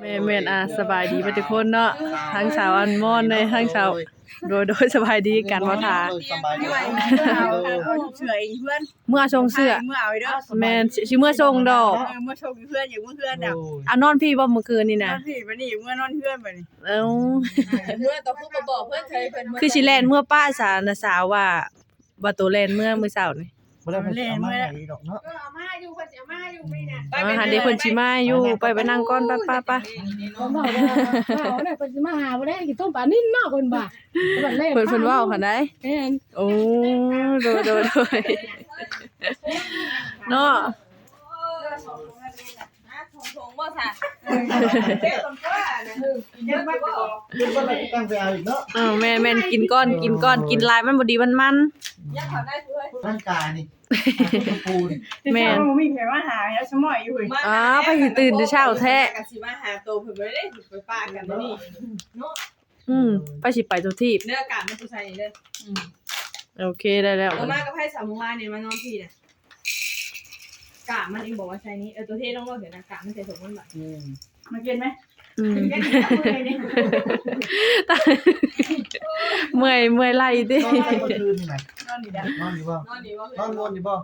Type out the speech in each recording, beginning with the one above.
แม่แม่นอะสบายดีเบ่ทุกคนเนาะทั้งสาวอันมอนเลยทั้งสาวโดยโดยสบายดีกันบ่ทาสบายดีไม่ไหวเเอาเอาเฉยเพื่อนเมื่อชงเสื้อเมื่อเอาไว้เด้อแม่นสิสิเมื่อชงดอกเออเมื่อชมเพื่อนอย่างเมื่อเพื่อนอะอะนอนพี่บ่เมื่อคืนนี่นอนะนพี่วันนี้เมื่อนอนเพื่อนไปนี่เอ้าเพื่อนต่อผู้บอกเพื่อนเคยเพิ่นคือสิแล่นเมื่อป้าสาวนะสาวว่าว่าตัวแล่นเมื่อมื้อเช้านี่ บ่ได้ไปเอามาให้ดอกเนาะเออเอามาอยู่เพิ่นสิเอามาอยู่ไม่น่ะอ่าหันเด็กเพิ่นสิมาอยู่ไปไปนั่งก่อนป้าป้าป้าผมบอกว่าว่าเนี่ยเพิ่นสิมาหาบ่ได้กินต้มปลานิ่นเนาะเพิ่นบ่าเพิ่นเล่นเพิ่นเพิ่นเว้าคั่นได้แม่นโอ้โดยโดยโดยเนาะ ทงบ่ค่ะเด็กคนก็นะยังไม่พอเดี๋ยวบ่ได้ตั้งไปเอาอีกเนาะเออแม่นแม่นกินก้อนกินก้อนกินลายมันบ่ดีมันมันยังขอได้เพื่อนร่างกายนี่ปูนี่แม่นมีใครมาหาแล้วสมอยอยู่อ้าวไปสิตื่นแต่เช้าแท้กันสิมาหาโตเพิ่นบ่ได้ไปป้ากันนี่เนาะอืมไปสิไปทุกที่เนื้ออากาศมันผู้ชายนี่เด้อโอเคได้แล้วเอามากับไผสามโมงวานนี่มานอนพี่น่ะ กะมันเองบอกว่าใช่นี้เออตัวเท่ต้องรอเดี๋ยวนะกะมันใส่ถุงมันแบบอืมมากินไหมอืมกินกับมือนี่เมื่อยเมื่อยไหล่ดินอนไปเมื่อคืนนี่น่ะนอนดีดังนอนอยู่บ่นอนดีว่านอนวนอยู่บ่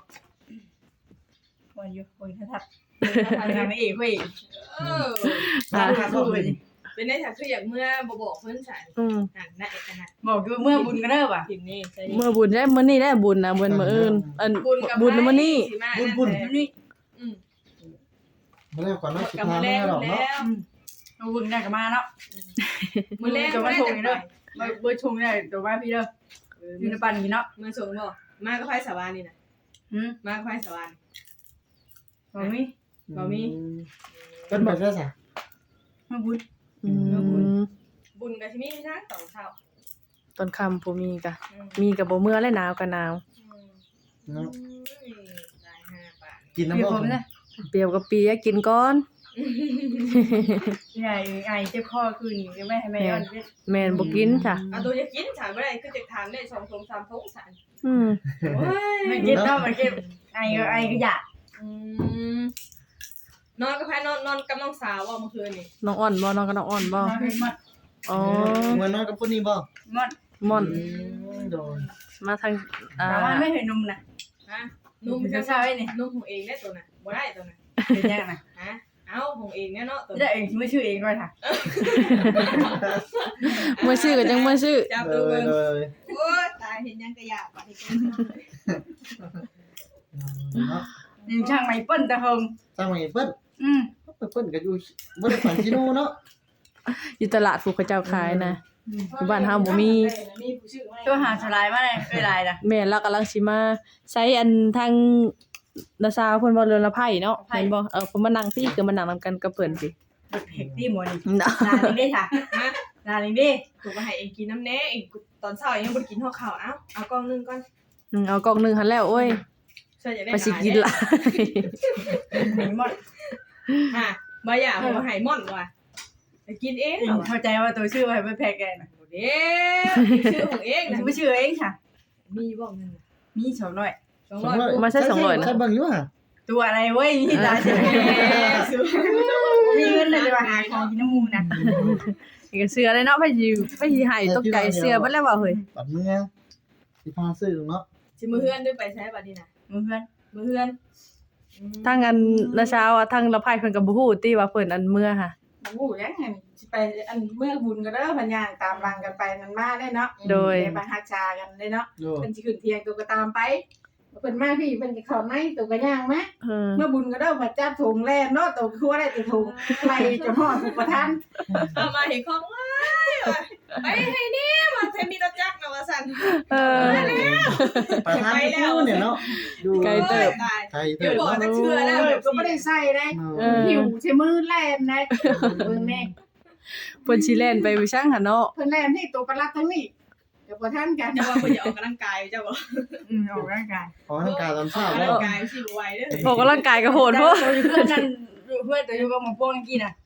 วันอยู่คนทัดทำงานไม่เอกเว้ยเอออ่าสู้ไปดิ เป็นได้ถ้าคืออยากเมื่อบ่บอกเพิ่นใส่อืมนั่นน่ะเอกนะบอกอยู่เมื่อบุญกันเด้อว่ะ ทีมนี้ใช่เมื่อบุญได้มื้อนี้ได้บุญนะบุญมื้ออื่นอันบุญกับบุญมื้อนี้นี่อืมบ่ได้ก่อนเนาะสิกับพามื้อแรแม่กดอกเนาะแล้วมาบุญกันกับมาเนาะมื้อแรกจะมื้อมาแรกชงจะเด้อไปมาเบอร์ชงได้ตัวว่าพี่เด้ออยู่ในปันนี่เนาะมื้อส่งบ่มากับไผสวานี่น่ะหืมมากับไผสวานบ่มี บ่มีเพิ่นบ่ได้ซะมาบุญ อืมบุญกับที่มีทั้งสองเท่าตอนค่ำบ่มีกะมีก็บ่เมื่อและหนาวก็หนาวเนาะได้ห้าบาทกินพี่น้ำบ่ผมนะเปรียวกับเปียกินก่อน ใหญ่ไอเจ็บคอคืนจะไม่ให้แม่ย้อนเจ็บแม่นบ่กินจ้ะเอาตัวจะกินถามบ่ได้คือจะถามได้สองทงสามทงสามอืม โอ้ยไม่กินเนาะไม่กินไอก็ไอก็อยากอืม นอนกับไผนอนนอนกับน้องสาวว่าเมื่อคืนนี่น้องอ่อนบ่น้องกับน้องอ่อนบ่นอนให้หมดอ๋อเหมือนนอนกับคนนี้บ่หมดม่อนอืมโดนมาทางอ่าแต่ว่าไม่เห็นนุ่มนะฮะนุ่มจะจะเศร้าไอ้นี่นุ่มของเองได้ตัวน่ะบ่ได้ตัวน่ะเป็นยังไงฮะเอาของเองเนี่ยเนาะตัวจะเองไม่ชื่อเองก็ค่ะเมื่อชื่อก็จังเมื่อชื่อจับเลตัวยเบิ่งเลยโอ้ยตายเห็นยังกระยาบาดนี้เนาะยังช่างไม่เปิ้นตะหงสร้างไว้เปิ้น อืมเปิ้นก็อยู่บ่ได้ฝันชิโนเนาะอยู่ตลาดผู้เขาเจ้าขายนะอยู่บ้านเฮาบ่มีตัวหาสลายมาเลยเคยลายนะแม่นเรากำลังสิมาใช้อันทางนาซาวเพิ่นบ่เรือนละไผเนาะเห็นบ่เออเพิ่นมานั่งพี่คือมานั่งนํกันกับเพิ่นสิเผ็ดที่หมดนี่เนาะนาลิงได้ค่ะฮะนาลิงได้ถูกมาให้เองกินน้ำแน่เองตอนเช้าเองยังบ่ได้กินข้าวขาวเอ้าเอากล้องนึงก่อนอืมเอากล่องหนึงหันแล้วโอ้ยช่วยจะได้ไปสิกินหลายหนีหมด อะบ่อยากให้มาให้ม่อนว่ะไปกินเองเหรอวะเข้าใจว่าตัวชื่อว่าไม่แพ้แกนะเด้ชื่อของเองนะไม่ชื่อเองค่ะ มีบ่เงินมีสองหน่อยสองร้อยกูมาใช้200นะใช่เบิ่งอยู่ห่ะตัวอะไรเว้ยมีตาเฉยมีเงินเลยจะมาหาของกินน้ำมูนะนี่ก็เสื้อเลยเนาะไปสิไปสิให้ตกใจเสื้อเบิดแล้วว่าเฮ้ยบัดเมื่อสิพาซื้อเนาะสิมือเฮือนด้วยไปใช้บัดนี้นะมือเพื่อนมือเฮือน ทางอันนาซาวอะทางละไผเพิ่นก็บ่ฮู้ติว่าเพิ่นอันเมื่อค่ะโอ้โหยังไงสิไปอันเมื่อบุญก็เด้อพันยางตามรังกันไปมันมาได้เนาะโดยไปหาชากันได้เนาะโดนเพิ่นสิขึ้นเทียงตัวก็ตามไปเพิ่นมาพี่เพิ่นก็เข้าในตัวก็ย่างมาเออเมื่อบุญก็เด้อมาจับถุงแล่นเนาะตัวครัวได้ติถุงใครจะฮอดผู้ประทาน เอามาเห็นของว้ายว่ะ ไปให้แนี่มาเทมีรถจักรนะว่าซั่นเออ ไปทานที่คู่เนี่ยเนาะดูไกลเติบ ตายไกลเดี๋เติยวบบอกจะเชื่อแล้วเออก็บ่ได้ใส่ได้เออหิวใช้มือแล่นได้เบิ่งแน่เพิ่นสิแล่นไปวิช่างหั่นเนาะเพิ่นแล่นที่ตัวประหลัดทั้งนี้เดี๋ยวประทานกันจะว่าเพิ่นจะออกกำลังกายเจ้าบ่อืมออกร่างกายขอทางกายตอนเช้าออกแล้กำลัวงกายสิบ่ไหวเด้อออกกำลังกายก็โหดแต่โพดตัวเพื่อนนั่นเพื่อนตัวอยู่กับหมอโป้งกี้นะต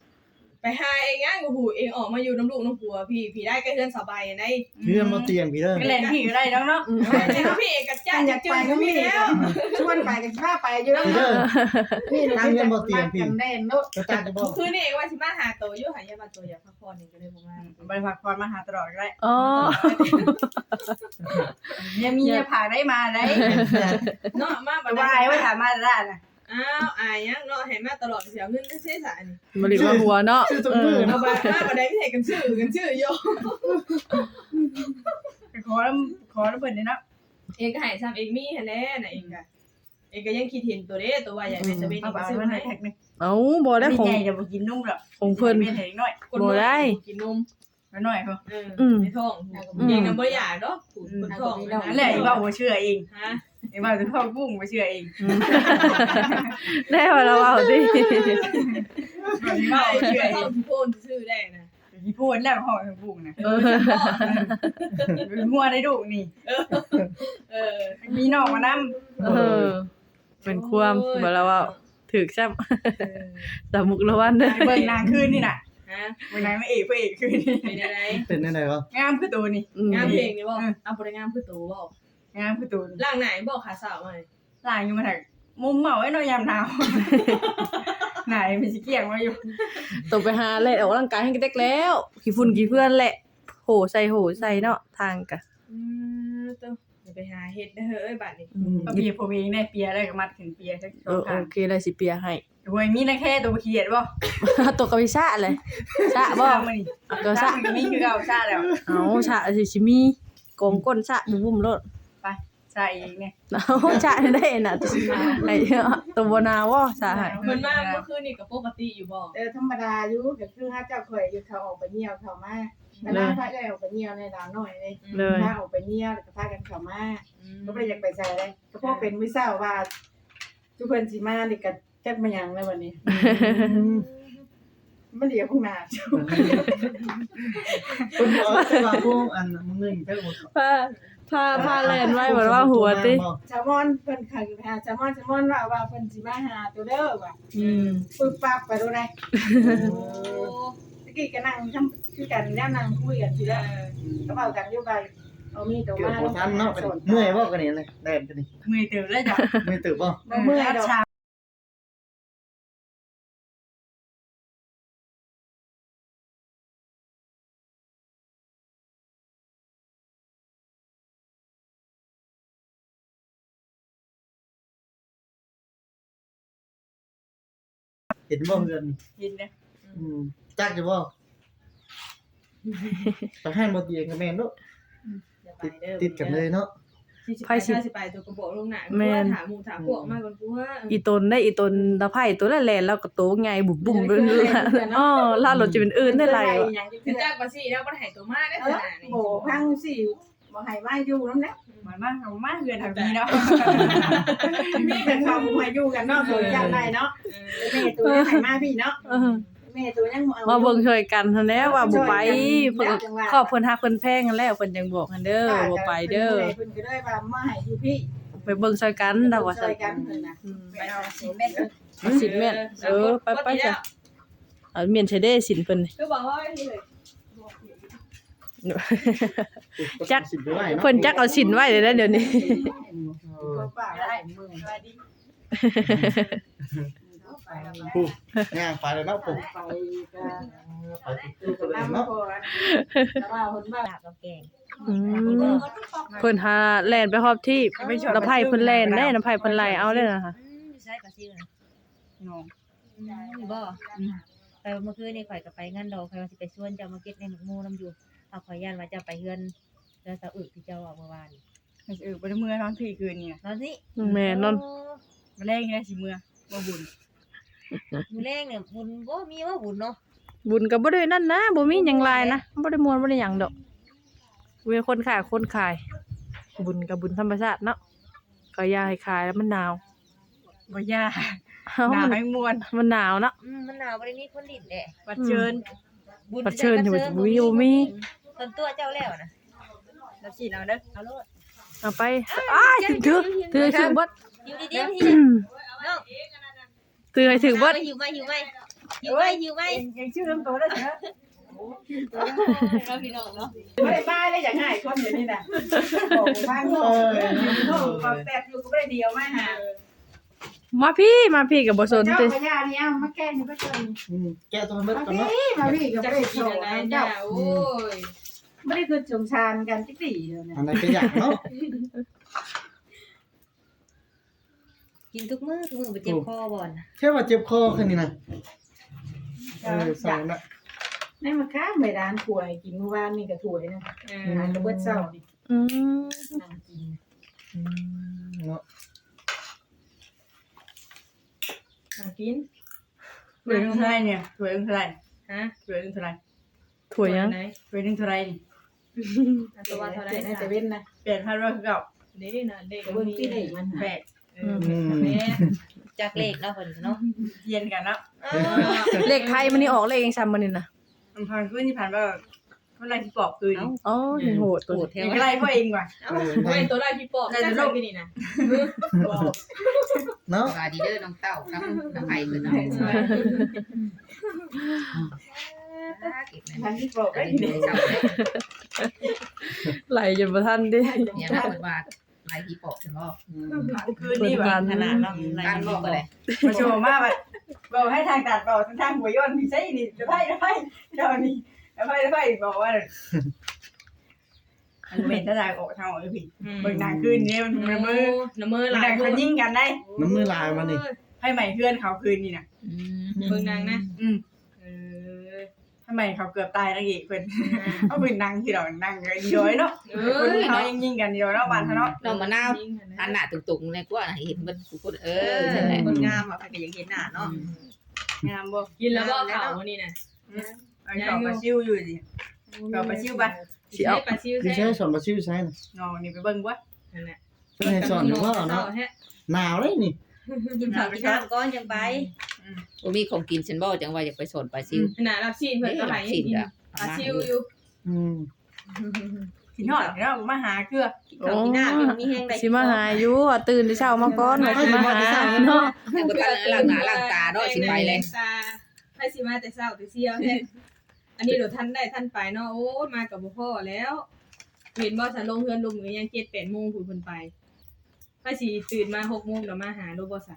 ไปหาเองย่างกูหูเองออกมาอยู่น้ำลูกน้ำผัวพี่พี่ได้ก็เฮือนสบายในเพื่อนมาเตียงพี่เด้อก็เล่นพี่ก็ได้แล้วเนาะแต่ถ้าพี่เอกกับจ้าอยากจืไปดก็ก็มีมีแล้แล้ววชวนไปกันพาไปอยู่แล้วพี่เด้อนี่เราจะมากันแน่นเนาะจะจ้างจะบอกคือนี่เองว่าสิมาหาโตอยู่หายามาโตอยากพักผ่อนนี่ก็เลยบอกว่าบริพักผ่อนมาหาตลอดก็ได้อ๋อเนี่ยมีเนี่ยผ่าได้มาได้เนาะมาแต่ว่าไอ้ว่าถามมาได้น่ะ อ้าวอายยังเนาะเห็นมาตลอดเสียเงินก็เสียสายนี่บ่ได้ว่าหัวเนาะชื่อตรงเอมืออเนาะมามาบันไดพี่เอกกันชื่อกันชื่อโยขอแล้วขอแล้วเพิ่นนี่เนาะเอกก็หายซ้ำเอกมีแน่น่ะเอกก็เอกก็ยังคิดเห็นตัวเด้ตัวว่าอยากเป็นจะเป็นเอาอีกไปซื้อมันให้แท็กนึงเอ้าบ่ได้ไม่ของใหญ่จะบ่กินนุ่มหรอกของเพิ่นเป็นเห็นน้อยบ่ได้ กินนมน้อยเขาเออในท้องเองน่ะบ่อยากเนาะคนท้องนั่นแหละไอ้ว่าบ่เชื่อเองฮะ ไอ้ว่าจะพ่อกุ้งบ่เชื่อเองได้ว่าเราเอาดิมันว่าบ่เชื่อเอท้องงโพนชื่อได้นะที่พูดแล้วห้องกุ้งน่ะเออเป็นมัวได้ดุนี่เออมีน้องมานำเออเป็นความบ่เราเอาถึกซ้ํสามุกละวันเด้อเบิ่งนางคืนนี่น่ะฮะเบิ่งนางไม่เอกพระเอกคืนนี่เป็นอะไรเป็นยังไงวะงามคือตัวนี่อืมงามเพลงนี่บ่เอาบ่ได้งามคือตัวบ่ งามคือตัวนี่ล่างไหนบอกขาสาวมาล่างอยู่มาถักมุมเมาไว้หน่อยยามหนาว ไหนมีสิเกี่ยงมาอยู่ต้องไปหาเล่นออกกำลังกายให้เด็กแล้ว ขี้ฝุ่นขี้เพื่อนแหละ โหใส่โหใส่เนาะทางกะอืมตัวอย่าไปหาเฮ็ดเด้อเอ้ยบัดนี้อืมเอาเปียผมเองได้เปียได้กับมัดขึ้นเปียสักสเอองอครั้งโอเคได้สิเปียให้ โอ้ยมีนะแค่ตัวเขียดบ่ตกกับพิซซ่าเลยชะบ่มานี่ตัวซ่าชะมันก็มีคือเอาซ่าแล้ว เอาชะสิชิมีโกงก้นชะบุ้มๆโลด ไปซ่าเองเนี่ยเอาชะได้น่ะไอ้ตัวบ่นาว่าชะให้เพิ่นมาเมื่อคืนนี่ก็ปกติอยู่บ่เออธรรมดาอยู่ก็คือถ้าเจ้าเคยอยู่เขาออกไปเหี่ยวเขามาเวลาพระได้ออกไปเหี่ยวในร้านหน่อยเลยเลยถ้าออกไปเหี่ยวแล้วก็พากันเขามาก็ไม่ได้อยากไปใส่เลยก็พวกเป็นวิซ่าว่า ทุกคนสิมาดิกะจัดมาหยังในวันนี้มันเดียวพวกนาจ้คุณบอกจะว่าพวกอันมึงเงินแค่หม ดพาพาพาแล่นไว้บ่ว่าหัวติแซลมอนเพิ่นเคยไปหาแซลมอนแซลมอนว่าว่าเพิ่นสิมาหาตัวเด้อว่ะอืมปึ๊บปั๊บไปดูได้โอ้ตะกี้ก็นั่งทำคือกันย่านั่งคุยกันทีละก็เว้ากันอยู่ไปเอามีตัวเกือบมาบ่ทันเนาะเป็นเมื่อยบ่กันนี่เลยแดดกันนี่มือตื่นแล้วจ้ะเมื่อยตื่นบ่บ่เมื่อยดอก เห็นบ่เงินกินเนี่ยอืมจักจะบ่ไปให้บ่เตียงกับแม่นเนาะอย่าไปติดเด้อติดกันเลยเนาะไผสิสิไปตัวกระบอกลงหนังถามหมู่ถามพวกมาก่อนกูว่าอีตนได้อีตนตะไผ่ตัวละแลนแล้วก็โตไงบุบบุ่มเบิ่งอ๋อลาดรถจะเป็นอื่นได้ไรวะคือจักว่าสิแล้วบ่ให้ตัวมาได้เอขอนาดนี้โบพังสิ บ่ให้มาอยู่นำแล้เหมือนมากของมากเกินทางนี้เนาะมีแต่เขาบ่ให้อยู่กันเนาะโดยจังไดเนาะแม่ตัวยังให้มาพี่เนาะเออแม่ตัวยังบ่เอามาเบิ่งช่วยกันทันแน่ว่าบ่ไปเพิ่นขอบเพิ่นฮักเพิ่นแพงกันแล้วเพิ่นจังบอกกันเด้อบ่ไปเด้อเพิ่นก็ได้ว่ามาให้อยู่พี่ไปเบิ่งช่วยกันดอกว่าช่ซั่วนยกันเพิ่นน่ะอืมไปเอาสิแม่นเอาสินแม่นเออไปไปจ้ะเอาเมียนใช้ได้สินเพิ่นคือบอกว่าที่เลย จักสิบไปไว้เนาะเพิ่นจักเอาสินไว้เลยนะเดี๋ยวนี้เออก็ป่าได้มือสวัสดีไปปุ๊บย่างไปแล้วเนาะปุ๊บไปก็ไปปุ๊บก็เลยนำเนาะก่อนแต่ว่าเพิ่นว่าลาบกับแกงอืมเพิ่นหาแล่นไปฮอบที่น้ำไผ่เพิ่นแล่นได้น้ำไผ่เพิ่นไล่เอาได้นะคะอืมใช่ปลาซิวนะน้องอืมบ่ไปเมื่อคืนนี่ข่อยก็ไปงานดอกข่อยว่าสิไปชวนเจ้ามาเก็บในหมกหมู่นํอยู่ เอาข่อยย่านว่าเจ้าไปเฮือนแล้วสะอึกที่เจ้าเอาเมื่อวานมันเออบ่ได้มือนอนพี่คืนนี่นอนสิแม่นอนมาแรงนี่สิมือบ่บุญมื้อแรกเนี่ยบุญบ่มีว่าบุญเนาะบุญก็บ่ได้นั่นนะบ่มีหยังหลายนะบ่ได้มวนบ่ได้หยังดอกเวยคนขายคนขาย บุญกับบุญธรรมชาติเนาะก็อย่าให้ขายแล้วมันหนาวบ่ยาเอ้าหนามันให้มวนมันหนาวเนาะอืมมันหนาวบ่ได้มีคนดินแหละวัดเชิญบุญปัดเชิญอยู่บ่มีบ่มี ต้นตัวเจ้าแล้วนะแล้วสิเอาเด้อเอาโลดเอาไปอ้ายถือถือถือถือเบดอยู่ดีๆพี่น้องถือให้ถือเบดหิวไหมหิวไหมอยู่ไว้อยู่ไว้ยังชื่อเริ่มโตแล้วเถอะเราพี่น้องเนาะไม่ได้บ้าเลยอย่างง่ายคนเดี๋ยวนี้น่ะบอกบ้านโลกโลกก็แปดอยู่ก็ไม่ได้เดียวมาหามาพี่มาพี่กับบสนเจ้าติพญานี่เอามาแก้นี่ก็เจออืมแกะตัวมันเบิดมาก่อนเนาะพี่มาพี่ก็จะไม่ได้กิโชนว์อะไรเจ้าจ้าโอ้ย ไม่ได้คือจงชานกันที่สี่เลยนะอันไหนเป็นอย่างเนาะกินทุกมื้อทุกมื้อบ่เจ็บคอบ่อนแค่ว่าเจ็บคอแค่นี้นะเออสองนะนี่มาค้าไม่ร้านถ้วยกินเมื่อวานนี่ก็ถ้วยนะเอร้านระเบิดเศร้านี่อืมนั่งกินอืมเนาะอกินถ้วยนึงเท่าไหร่เนี่ยถ้วยนึงเท่าไหร่ฮะถ้วยนึงเท่าไหร่ถั่วยยังไหนถ้วยนึงเท่าไหร่นี่ ตัวเท่าไรเจ็ดในนะเซเว่นนะเปลี่ยนพันว่าคือเก่าเด็กนะเด็กเบิ่งที่เด็กมันแปดเออแม่จากเลขเนาะเพิ่นเนาะเย็นกันเนาะเลขไทยมันนี่ออกเลขเองซ้ำมันนี่นะมันพันขึ้นที่ผ่านว่าเมื่อไรที่ปอบคืนอ๋อยังโหดตัวโหดนี้แท้อีกวะไรพ่อเองว่ะเออเว้ยตัวได้พี่ปอบได้ตัวที่นี่นะเนาะบาดีเดอร์น้องเต้าครับน้องไผ่คือน้องเก็บ ทันที่บอกไว้ไว้ในที่เสาไหลจนบ่ทันเด้เนี่ยมาเปิดบาทลายที่ปอกถึงก็อืมคืนนี้ว่ะขนาดเนาะไหลการบอกอะไรมาโชว์มาแบบบอกให้ทางตัดบอกทางหัวย้อนพี่ใช่นี่จะไพ่จะไพ่เดี๋ยวนี้จะไพ่จะไพ่บอกว่าอันเป็นถ้าทางออกทางออกพี่เบิ่งหนังคืนนี้มันมันมือน้ำมือมันลาหนัยงเขายิงกันได้น้ำมือลายมานี่ให้ใหม่เพื่อนเขาคืนนี่นะเบิ่งนางนะอืม เออให้ใหม่เขาเกือบตายแล้วกี่เพื่อนเขาเป็นนางที่เรานั่งกันดีด้อยเนาะเอคนอเขายิงยิงกันดีด้อยเนาะบ้านเขาเนาะน้องมะนาวอันหน้าตุ่งๆเลยก็เห็นมันสุดเออใช่ไหมคนงามอะใครก็อยากเห็นหน้าเนาะงามบ่กินแล้วก็ข่าววันนี้นะเอาเก่าปลาซิวอยู่ดิเก่าปลาซิวปะสิเอาปลาซิวคือใช่ใช้สอนมาชื่อใช้น่ะนองนี่ไปเบิ่งวะนั่นแหละเพิ่นให้สอนอยู่ว่าเนาะหนาวเลยนี่ กินข้าวกินน้ำก่อนจังไปว่ามีของกินฉันบอกจังว่าอยากไปสอนปลาซิวขนาดรับซีนเพิ่นก็หายสิกินอะปลาซิวอยู่อืมกินหอดเนาะมาหาเกลือกินข้าวกินน้ำกินมีแห้งได้สิมาหาอยู่อะตื่นแต่เช้ามาก่อนว่าสิมาหาเนาะแต่ก็ตั้งล้างหน้าล้างตาเนาะสิไปเลยตาให้สิมาแต่เช้าแต่เที่ยวแท้อันนี้เดี๋ยวท่านได้ท่านไปเนาะโอ้มากับบ่พ่อแล้วเห็นบ่ฉันลงเฮือนลงมือยัง7 8โมงผู้เพิ่นไป ถ้าสิตื่นมา6โมงแล้วมาหาโลบ่ซะ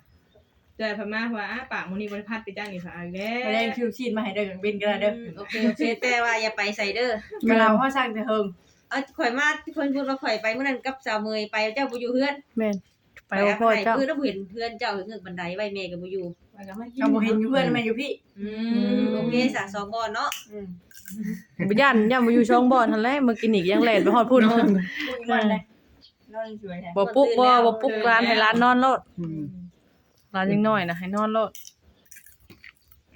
แต่พม่าว่าปากมื้อนี้บ่ได้พัดไปจ้างนี่ค่ะอีกแล้ไปได้วคิวชีดมาให้เด้อบินก็ได้เด้อโอเคโอเคแต่ว่าอย่าไปใส่เด้อกะเราเฮาสร้างแต่เฮิงเอาข่อยมาเพิ่นพูดว่าข่อยไปเมื่อนั้นกับสาวเมยไปเจ้าบ่อยู่เฮือนแม่นไปเอาพ่อเจ้าคือแล้วบ่เห็นเฮือนเจ้าเงือกบันไดไว้แม่ก็บ่อยู่เราบ่เห็นอยู่เพื่อนแม่อยู่พี่ อืมโอเคสะสองบ่อนเนาะอืมบ่ย่านย่านบ่อยู่ช่องบ่อนหั่นแหละเมื่อกี้นี่ก็ยังแล่นไปฮอดพุ่น พูดมันเลย นอนสวยแท้บ่ปลุกบ่บ่ปลุกร้านให้ร้านนอนโลดอืมร้านยังน้อยนะให้นอนโลด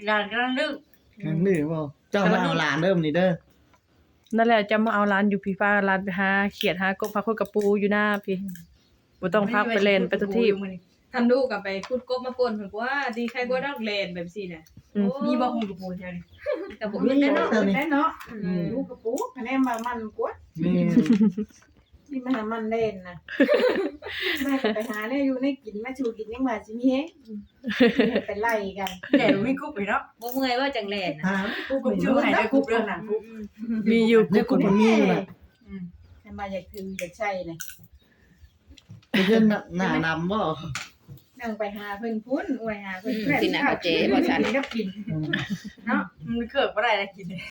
ร้านกำลังดึกกันดื้อบ่เจ้ามาเอาหลานเด้อมื้อนี้เด้อนั่นแหละจะมาเอาร้านอยู่พี่ฟ้าร้านไปหาเขียดหากบพาคุยกับปูอยู่หน้าพี่บ่ต้องพักไปเล่นไปทุกที่ท่านดูกลับไปพูดกบมาป่นเพิ่นว่าดีใครก็ดักแลนแบบซี่น่ะอืมมีบ่ฮู้กับปูเท่านี้ก็บ่มีแล้วเนาะ แน่เนาะอืมลูกกระปุกคะแนนมามันกว่านี่ ที่มาหามันเล่นนะแม่ก็ไปหาเนี่ยอยู่ในกินแม่ชูกินยังมาสิมีเฮงเป็นไล่กันแต่ไม่กุ๊บไปเนาะบ่เมื่อยว่าจังแลนน่ะหากุ๊บชื่อให้ได้กุ๊บเรื่องน่ะกุ๊บมีอยู่เนี่ยคนมันมีอยู่น่ะอืมทำมาอยากคืออยากใช่เลยไปเพิ่นน่ะหน้านำบ่นั่งไปหาเพิ่นพุ่นอวยหาเพิ่นกินอาหารเจบ่ฉันก็กินอืมเนาะมันเกิดบ่ได้แล้วกินบอกเพิ่นแล้ว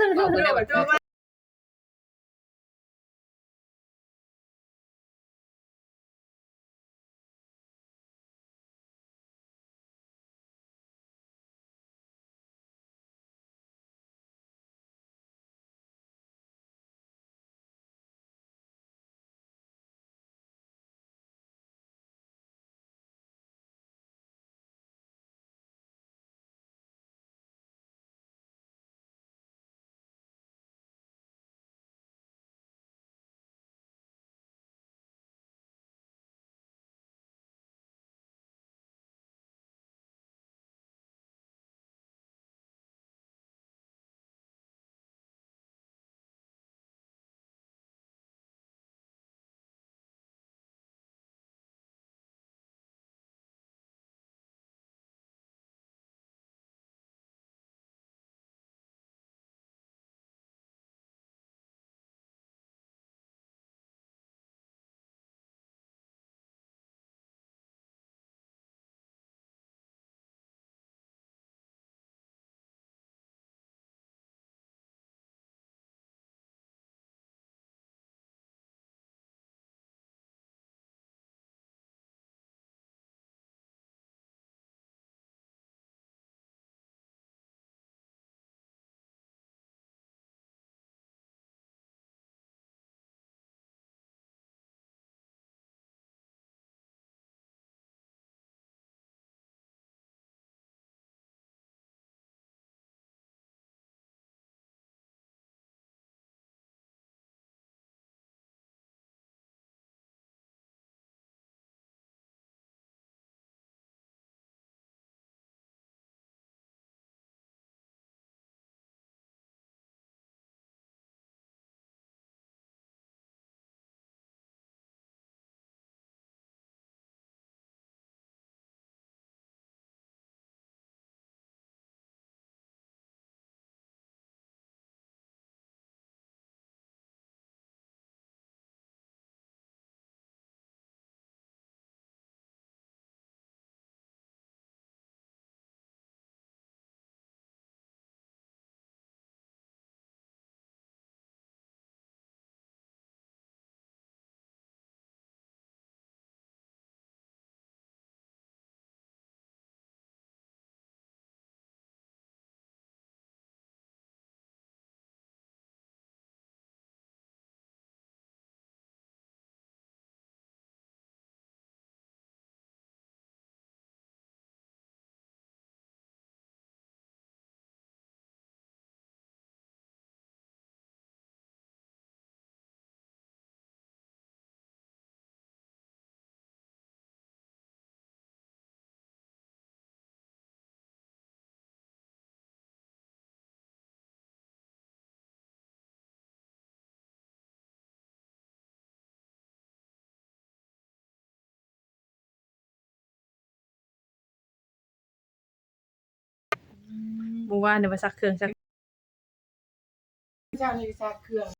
ว่าตัวมาเมื่อวาเนี่ยมาซักเครื่องซัก เจ้านี่ซักเครื่อง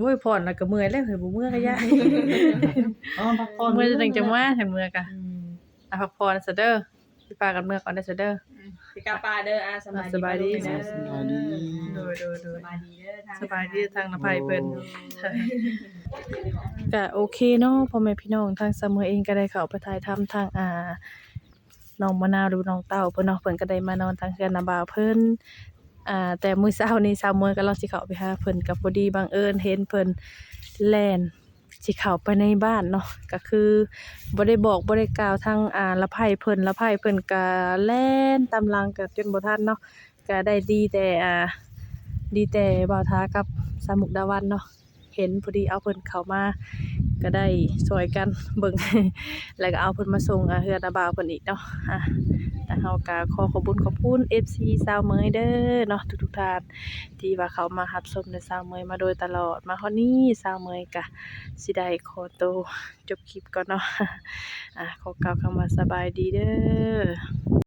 โอ้ยผ่อนแล้วก็เมื่อยแล้วเฮ้ยบ่เมื่อยก็ยะอ๋อพักผ่อนเมื่อยจะจังจังว่าเห็นเมื่อยกะอืมอะพักผ่อนซะเด้อสิพากันเมื่อยก่อนเด้อซะเด้อสิกลับป่าเด้ออะสบายดีสบายดี เด้อสบายดี โดยโดยโดสย บายดีเด้อทางสบายดีทางนภัยเพิ่น ก็โอเคเนาะพ่อแม่พี่น้องทางเสมอเองก็ได้เข้าไปถ่ายทำทางอ่าน้องมะนาวหรือน้องเต้าเพิ่นเนาะเพิ่นก็ได้มานอนทางเฮือนนาบ่าวเพิ่น อ่าแต่มื้อเช้านี้สาวมวยก็ลองสิเข้าไปหาเพิ่นก็พอดีบังเอิญเห็นเพิ่นแล่นสิเข้าไปในบ้านเนาะก็คือบ่ได้บอกบ่ได้กล่าวทางอ่าละไผเพิ่นละไผเพิ่นก็แล่นตามหลังก็จนบ่ทันเนาะก็ได้ดีแต่อ่าดีแต่บ่าวทากับสามุกดาวันเนาะ เห็นพอดีเอาเพิ่นเข้ามาก็ได้ช่วยกันเบิ่งแล้วก็เอาเพิ่นมาส่งอ่าเฮือนอาบ่าวเพิ่นอีกเนาะอะแต่เฮาก็ขอขอบคุญขอบคุณ FC สาวเมยเด้อเนาะทุกๆท่านที่ว่าเขามารับชมในสาวเมยมาโดยตลอดมาฮอดนี้สาวเมยก็สิได้ขอตัวจบคลิปก่อนเนาะอะขอกล่าวคำว่าสบายดีเด้อ